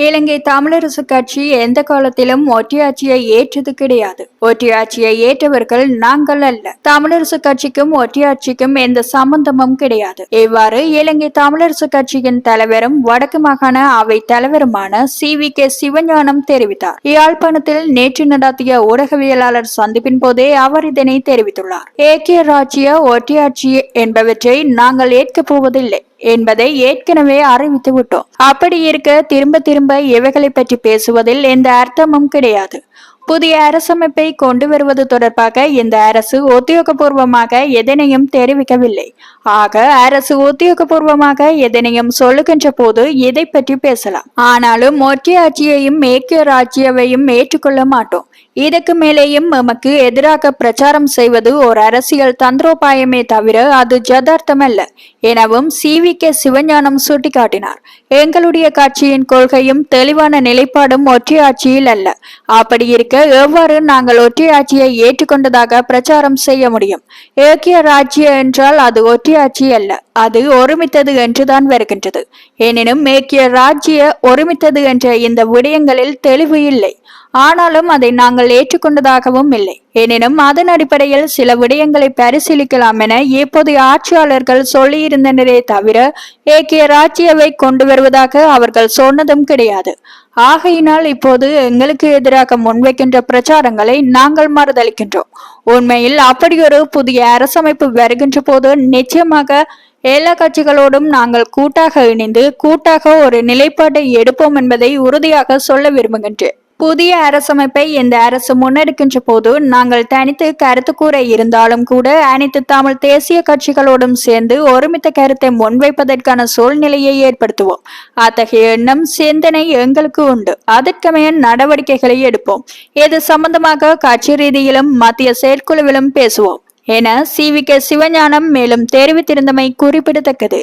இலங்கை தமிழரசு கட்சி எந்த காலத்திலும் ஒற்றையாட்சியை ஏற்றது கிடையாது. ஒற்றையாட்சியை ஏற்றவர்கள் நாங்கள் அல்ல. தமிழரசு கட்சிக்கும் ஒற்றையாட்சிக்கும் எந்த சம்பந்தமும் கிடையாது. இவ்வாறு இலங்கை தமிழரசு கட்சியின் தலைவரும் வடக்கு மாகாண அவை தலைவருமான சி. வி. கே. சிவஞானம் தெரிவித்தார். யாழ்ப்பாணத்தில் நேற்று நடத்திய ஊடகவியலாளர் சந்திப்பின் போதே அவர் இதனை தெரிவித்துள்ளார். ஏக்கிய ராஜ்ய ஒற்றையாட்சி என்பவற்றை நாங்கள் ஏற்கப் போவதில்லை. என்பதை ஏற்கனவே அறிவித்து விட்டோம். அப்படி இருக்க திரும்ப திரும்ப இவைகளை பற்றி பேசுவதில் எந்த அர்த்தமும் கிடையாது. புதிய அரசமைப்பை கொண்டு வருவது தொடர்பாக இந்த அரசு உத்தியோகபூர்வமாக எதனையும் தெரிவிக்கவில்லை. ஆக அரசு உத்தியோகபூர்வமாக எதனையும் சொல்லுகின்ற போது இதை பற்றி பேசலாம். ஆனாலும் ஒற்றையாட்சியையும் மேற்கிய ராஜ்யவையும் ஏற்றுக்கொள்ள மாட்டோம். இதற்கு மேலேயும் எமக்கு எதிராக பிரச்சாரம் செய்வது ஒரு அரசியல் தந்திரோபாயமே தவிர அது ஜதார்த்தமல்ல எனவும் சி. வி. கே. சிவஞானம் சுட்டிக்காட்டினார். எங்களுடைய கட்சியின் கொள்கையும் தெளிவான நிலைப்பாடும் ஒற்றையாட்சியில் அல்ல. அப்படி இருக்க எவ்வாறு நாங்கள் ஒற்றையாட்சியை ஏற்றுக்கொண்டதாக பிரச்சாரம் செய்ய முடியும்? ஏக்கிய ராஜ்ய என்றால் அது ஒற்றையாட்சி அல்ல அது ஒருமித்தது என்றுதான் வருகின்றது. எனினும் ஏக்கிய ராஜ்ய ஒருமித்தது என்ற இந்த விடயங்களில் தெளிவு இல்லை. ஆனாலும் அதை நாங்கள் ஏற்றுக்கொண்டதாகவும் இல்லை. எனினும் அதன் அடிப்படையில் சில விடயங்களை பரிசீலிக்கலாம் என இப்போதைய ஆட்சியாளர்கள் சொல்லியிருந்தனரே தவிர ஏக்கிய ராஜ்யவை கொண்டு வருவதாக அவர்கள் சொன்னதும் கிடையாது. ஆகையினால் இப்போது எங்களுக்கு எதிராக முன்வைக்கின்ற பிரச்சாரங்களை நாங்கள் மறுதளிக்கின்றோம். உண்மையில் அப்படியொரு புதிய அரசமைப்பு வருகின்ற போது நிச்சயமாக எல்லா கட்சிகளோடும் நாங்கள் கூட்டாக இணைந்து கூட்டாக ஒரு நிலைப்பாட்டை எடுப்போம் என்பதை உறுதியாக சொல்ல விரும்புகின்றேன். புதிய அரசமைப்பை இந்த அரசு முன்னெடுக்கின்ற போது நாங்கள் தனித்து கருத்து கூற இருந்தாலும் கூட அனைத்து தமிழ் தேசிய கட்சிகளோடும் சேர்ந்து ஒருமித்த கருத்தை முன்வைப்பதற்கான சூழ்நிலையை ஏற்படுத்துவோம். அத்தகைய எண்ணம் சிந்தனை எங்களுக்கு உண்டு. அதற்கமைய நடவடிக்கைகளை எடுப்போம். இது சம்பந்தமாக கட்சி ரீதியிலும் மத்திய செயற்குழுவிலும் பேசுவோம். என சி வி கே சிவஞானம் மேலும் தெரிவித்திருந்தமை குறிப்பிடத்தக்கது.